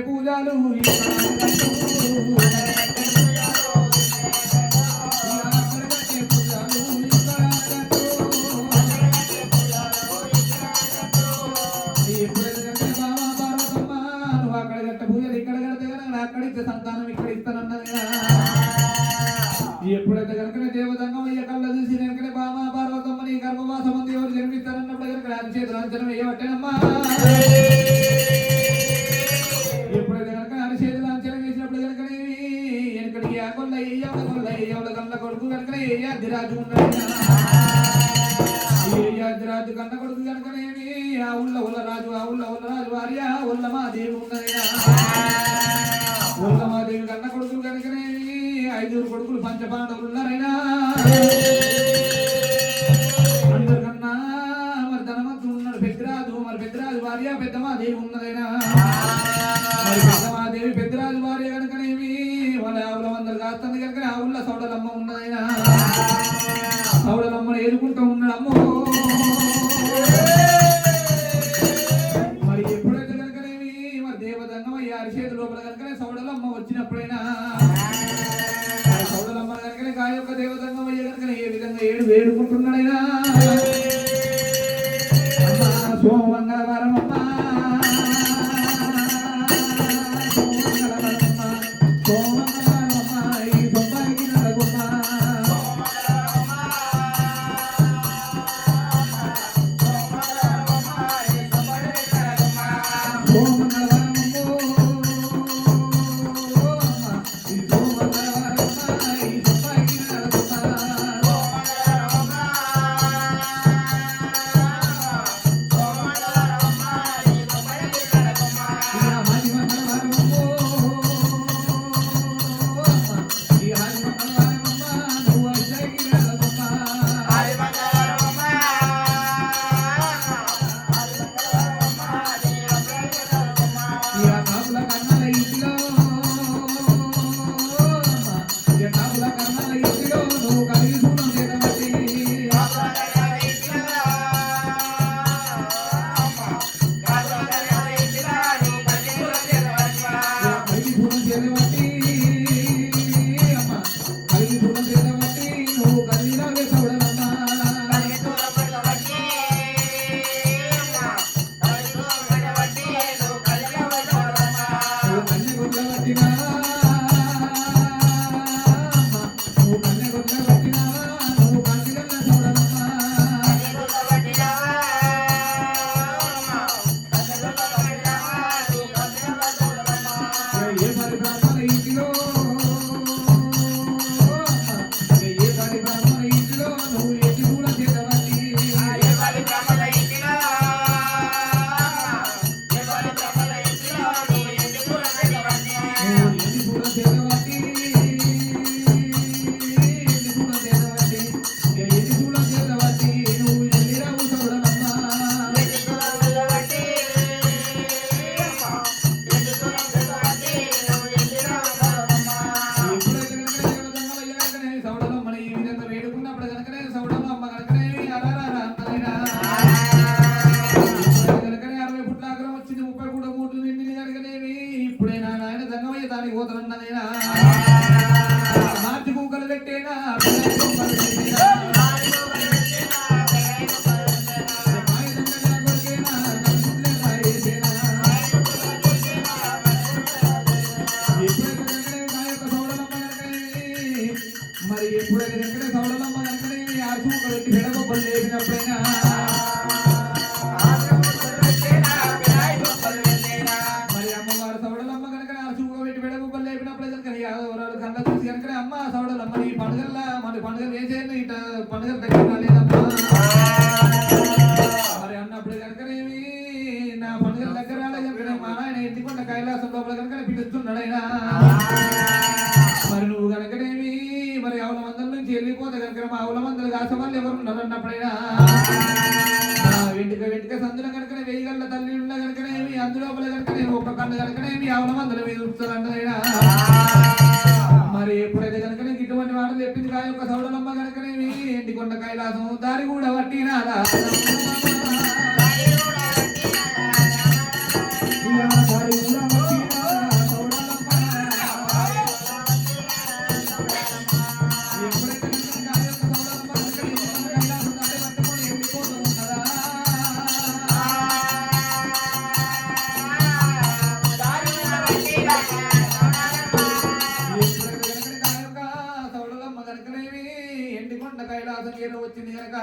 పూజలు అక్కడ ఇచ్చే సంతానం ఇక్కడ ఇస్తానన్నది ఎప్పుడైతే కనుక దేవతంగం అయ్యే కళ్ళ చూసి కనుక బామ పార్వతమ్మ నీ గర్భవాసం ఉంది ఎవరు జన్మిస్తారన్నప్పుడు కనుక అది చేతులు అంచనం వేయబట్టేనమ్మా. ఎవడ కన్న కొడుకు కనుక ఏ అధిరాజు ఉన్నాడు ఏ అధిరాజు కన్న కొడుకు కనుకనేమి ఆ ఉల్ల ఉల్ల రాజు ఆ ఉల్ల ఉల్ల రాజు భార్య ఉల్ల మాదేవి ఉల్ల ఉల్లమాదేవి కన్న కొడుకులు కనుకనేమి ఐదుగురు కొడుకులు పంచపాండవులు ఉన్నారైనా. వేడు వేడుకుంటున్నాడైనా అమ్మా, సోమంగళవారం అమ్మా ఇప్పుడైనా నాయన దంగమయ్య దాని పోతానన్నదేనా మార్చి కుంకలు పెట్టేనా పిల్లలు కుక్కలు పెట్టేనా? మాయ దండగా కొరికేనా? కలుసుకునే పెడగొప్పలు లేపినప్పుడైనా చేయండి ఇట పండుగలు దగ్గర రాలేదమ్మా. మరి అన్నప్పుడు కనుకనేమి నా పండుగల దగ్గర కనుక మా నాయన ఎత్తికొండ కైలాసం లోపల కనుక పిలుస్తున్నాడు ఆయన. మరి నువ్వు కనుకనేమి మరి ఆవుల మందల నుంచి వెళ్ళిపోతే కనుక మా ఆవుల మందలు కాసే వాళ్ళు ఎవరు ఉన్నారు అన్నప్పుడైనా వెంటిక వెంటిక సందుల కనుకనే వెయ్యి గంటల తల్లి ఉన్న కనుకనేమి అందులోపల కనుకనేమి ఒక్క కన్ను కనుకనేమి ఆవుల మందల మీద మరి సౌడలమ్మ కనుకనేమి ఎండి కొండ కైలాసం దారి కూడా పట్టినారా కైలాసం ఏదో వచ్చింది కనుక